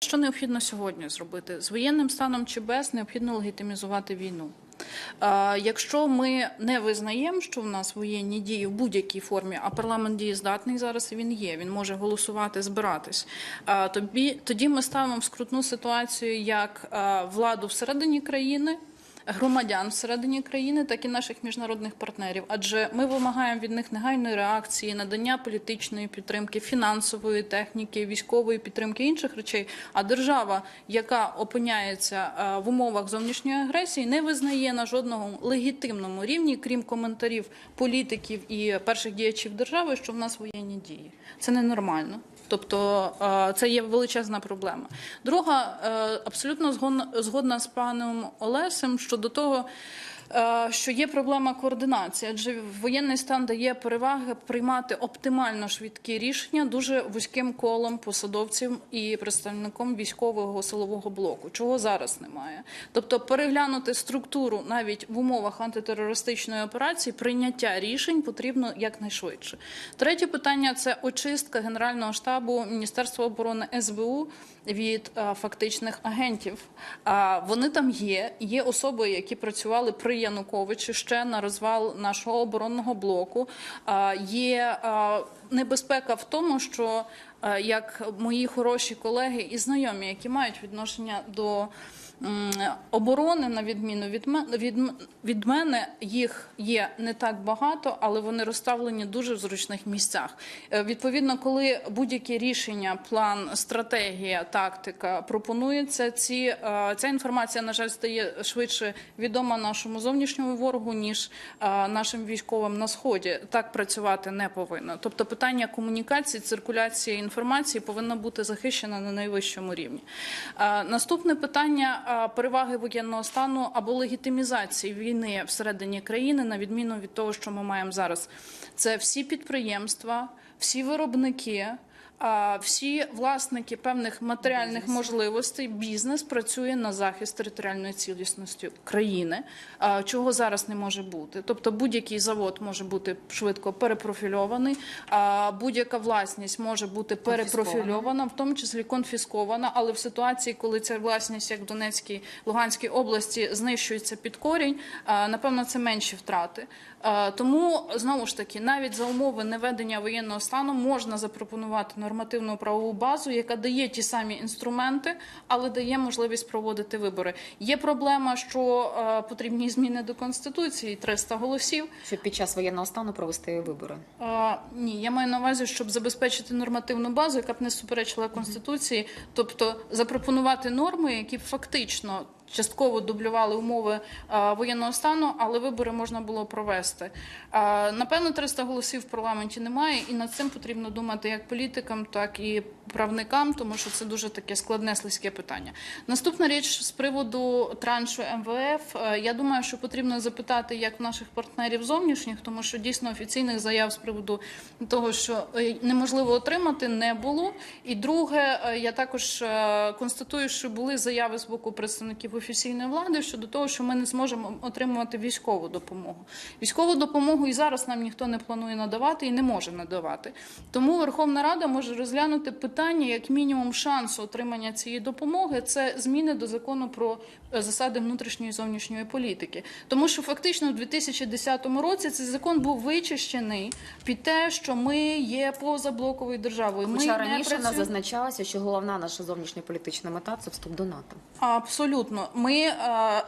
Що необхідно сьогодні зробити з воєнним станом чи без необхідно легітимізувати війну. Якщо ми не визнаємо, що в нас воєнні дії в будь-якій формі, а парламент дієздатний зараз він є, він може голосувати, збиратись. тоді ми ставимо в скрутну ситуацію як владу всередині країни. Громадян всередині країни, так і наших міжнародних партнерів, адже ми вимагаємо від них негайної реакції, надання політичної підтримки, фінансової техніки, військової підтримки інших речей. А держава, яка опиняється е, в умовах зовнішньої агресії, не визнає на жодному легітимному рівні, крім коментарів політиків і перших діячів держави, що в нас воєнні дії. Це ненормально. Тобто е, це є величезна проблема. Друга е, абсолютно згодна, з паном Олесем щодо того. Е, Що є проблема координації, адже воєнний стан дає переваги приймати оптимально швидкі рішення дуже вузьким колом посадовців і представником військового силового блоку, чого зараз немає. Тобто, переглянути структуру навіть в умовах антитерористичної операції, прийняття рішень потрібно якнайшвидше. Третє питання це очистка Генерального штабу Міністерства оборони СБУ від е, фактичних агентів. А вони там є. Є особи, які працювали при Януковичі ще на розвал нашого оборонного блоку. А, Є небезпека в тому, що е, як мої хороші колеги і знайомі, які мають відношення до оборони, на відміну від мене, їх є не так багато, але вони розставлені дуже в зручних місцях. Е, Відповідно, коли будь-які рішення, план, стратегія, тактика пропонується, ці е, ця інформація, на жаль, стає швидше відома нашому зовнішньому ворогу, ніж е, нашим військовим на сході. Так працювати не повинно. Тобто, питання комунікації, циркуляції інформації повинно бути захищено на найвищому рівні. Наступне питання переваги воєнного стану або легітимізації війни всередині країни, на відміну від того, що ми маємо зараз. Це всі підприємства, всі виробники. Всі власники певних матеріальних можливостей, бізнес працює на захист територіальної цілісності країни, чого зараз не може бути. Тобто будь-який завод може бути швидко перепрофільований, будь-яка власність може бути перепрофільована, в тому числі конфіскована. Але в ситуації, коли ця власність, як в Донецькій Луганській області, знищується під корінь, напевно, це менші втрати. Тому знову ж таки, навіть за умови неведення воєнного стану можна запропонувати нормативну правову базу, яка дає ті самі інструменти, але дає можливість проводити вибори. Є проблема, що е, потрібні зміни до конституції 300 голосів. щоб під час воєнного стану провести вибори. А, ні, я маю на увазі, щоб забезпечити нормативну базу, яка б не суперечила конституції, тобто запропонувати норми, які б фактично. Частково дублювали умови воєнного стану, але вибори можна було провести. Напевно, 300 голосів в парламенті немає, і над цим потрібно думати як політикам, так і правникам, тому що це дуже таке складне слизьке питання. Наступна річ з приводу траншу МВФ. Е, Я думаю, що потрібно запитати як наших партнерів зовнішніх, тому що дійсно офіційних заяв з приводу того, що е, неможливо отримати, не було. І друге, е, я також е, констатую, що були заяви з боку представників офіційної влади щодо того, що ми не зможемо отримувати військову допомогу. Військову допомогу і зараз нам ніхто не планує надавати і не може надавати. Тому Верховна Рада може розглянути питання як мінімум шансу отримання цієї допомоги. Це зміни до закону про е, засади внутрішньої і зовнішньої політики. Тому що фактично в 2010 році цей закон був вичищений під те, що ми є позаблоковою державою. Ми Хоча не раніше працюємо- зазначалося, що головна наша зовнішньополітична мета це вступ до НАТО. Абсолютно. Ми, е,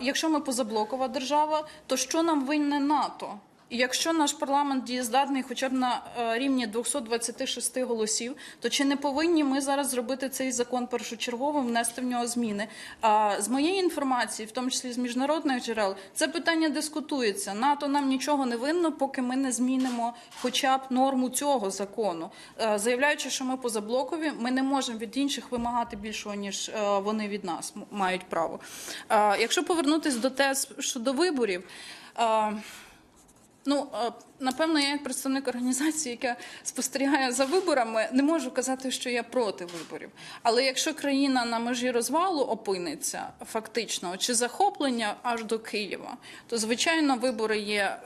якщо ми позаблокова держава, то що нам винне НАТО? І якщо наш парламент дієздатний хоча б на е, рівні 226 голосів, то чи не повинні ми зараз зробити цей закон першочерговим, внести в нього зміни? А з моєї інформації, в тому числі з міжнародних джерел, це питання дискутується. НАТО нам нічого не винно, поки ми не змінимо хоча б норму цього закону. Е, Заявляючи, що ми позаблокові, ми не можемо від інших вимагати більшого ніж е, вони від нас мають право. Якщо повернутися до тез щодо виборів. Ну, е, напевно, я як представник організації, яка спостерігає за виборами, не можу казати, що я проти виборів. Але якщо країна на межі розвалу опиниться фактично чи захоплення аж до Києва, то звичайно вибори є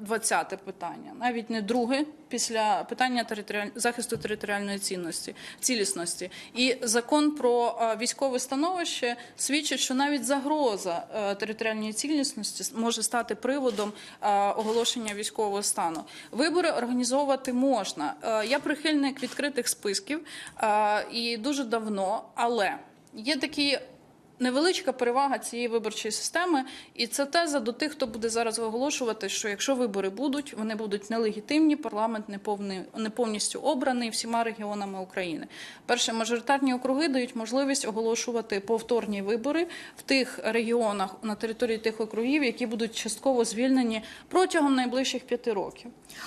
20 питання, навіть не друге, після питання територіаль... захисту територіальної цінності, цілісності. І закон про е, військове становище свідчить, що навіть загроза е, територіальної цілісності може стати приводом е, оголошення військового стану. Вибори організовувати можна. Я прихильник відкритих списків і дуже давно, але є такі невеличка перевага цієї виборчої системи, і це теза до тих, хто буде зараз оголошувати, що якщо вибори будуть, вони будуть нелегітимні, парламент не повний не повністю обраний всіма регіонами України. Перше, мажоритарні округи дають можливість оголошувати повторні вибори в тих регіонах на території тих округів, які будуть частково звільнені протягом найближчих п'яти років.